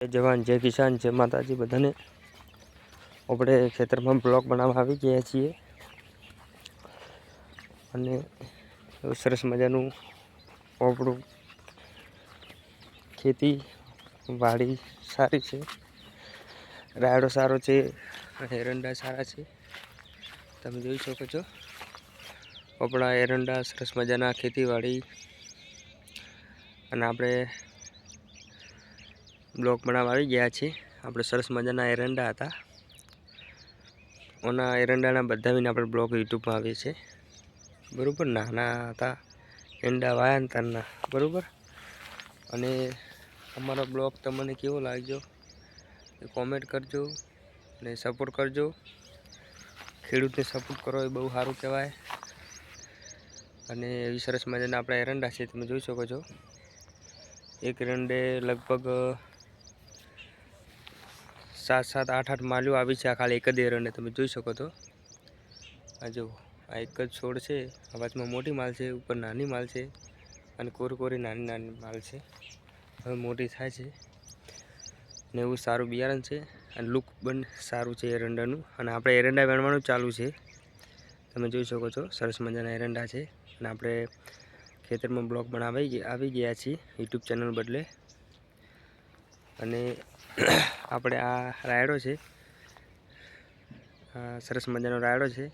જવાન જય કિસાન જય માતાજી બધાને આપણે ખેતરમાં બ્લોક બનાવવા આવી ગયા છીએ. અને સરસ મજાનું આપણું ખેતી વાડી સારી છે. રાયડો સારો છે અને એરંડા સારા છે. તમે જોઈ શકો છો. આપણા એરંડા સરસ મજાના ખેતીવાડી અને આપણે બ્લોક બનાવવા આવી ગયા છીએ. આપણે સરસ મજાના એરંડા હતા. ઓના એરંડાના બધા વિને આપણે બ્લોક યુટ્યુબમાં આવીએ છીએ. બરાબર? નાના હતા. એંડા વાયા ને બરાબર? અને અમારો બ્લોગ તમને કેવો લાગ્યો? એ કોમેન્ટ કરજો અને સપોર્ટ કરજો. ખેડૂતને સપોર્ટ કરો એ બહુ સારું કહેવાય. અને એવી સરસ મજાના આપણા એરંડા છે, તમે જોઈ શકો છો. એક એરંડે લગભગ સાત સાત આઠ આઠ માલીઓ આવી છે આ ખાલી એક જ એરને તમે જોઈ શકો છો આ જો આ એક જ છોડ છે. આ બાજુમાં મોટી માલ છે, ઉપર નાની માલ છે અને કોરી કોરી નાની નાની માલ છે. હવે મોટી થાય છે ને એવું સારું બિયારણ છે અને લુક પણ સારું છે એરંડાનું. અને આપણે એરંડા વેણવાનું ચાલુ છે. તમે જોઈ શકો છો, સરસ મજાના એરંડા છે. અને આપણે ખેતરમાં બ્લોક બનાવી આવી ગયા છીએ યુટ્યુબ ચેનલ બદલે. અને આપણે આ રાયડો છે. સરસ મજાનો રાયડો છે.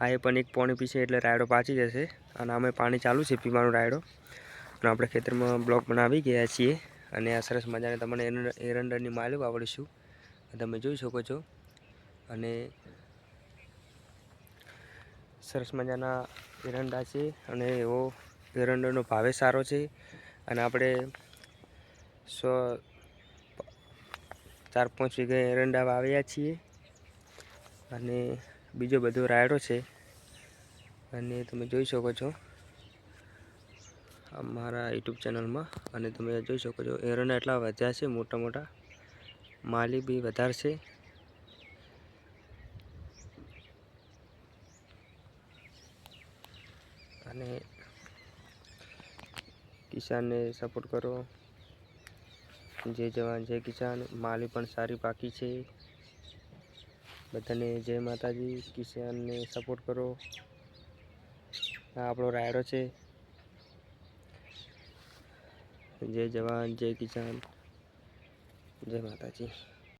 આ એ પણ એક પોણી પીશે એટલે રાયડો પાચી જશે અને આમે પાણી ચાલુ છે પીવાનો રાયડો. અને આપણે ખેતરમાં બ્લોક બનાવી ગયા છીએ અને આ સરસ મજાને તમને એરંડરની માલિક આવડીશું. તમે જોઈ શકો છો. અને સરસ મજાના એરંડા છે અને એવો એરંડાનો ભાવે સારો છે. અને આપણે સો ચાર પાંચ વીઘા એરંડા વાવ્યા છીએ. અને બીજો બધો રાયડો છે. અને તમે જોઈ શકો છો અમારા યુટ્યુબ ચેનલમાં. અને તમે જોઈ શકો છો એરંડા એટલા વધ્યા છે, મોટા મોટા. માલી બી વધારે છે અને કિસાનને સપોર્ટ કરો. જય જવાન, જય કિસાન. માલી પણ સારી પાકી છે. બધાને જય માતાજી. કિસાનને સપોર્ટ કરો. આ આપણો રાયડો છે. જય જવાન, જય કિસાન. જય માતાજી.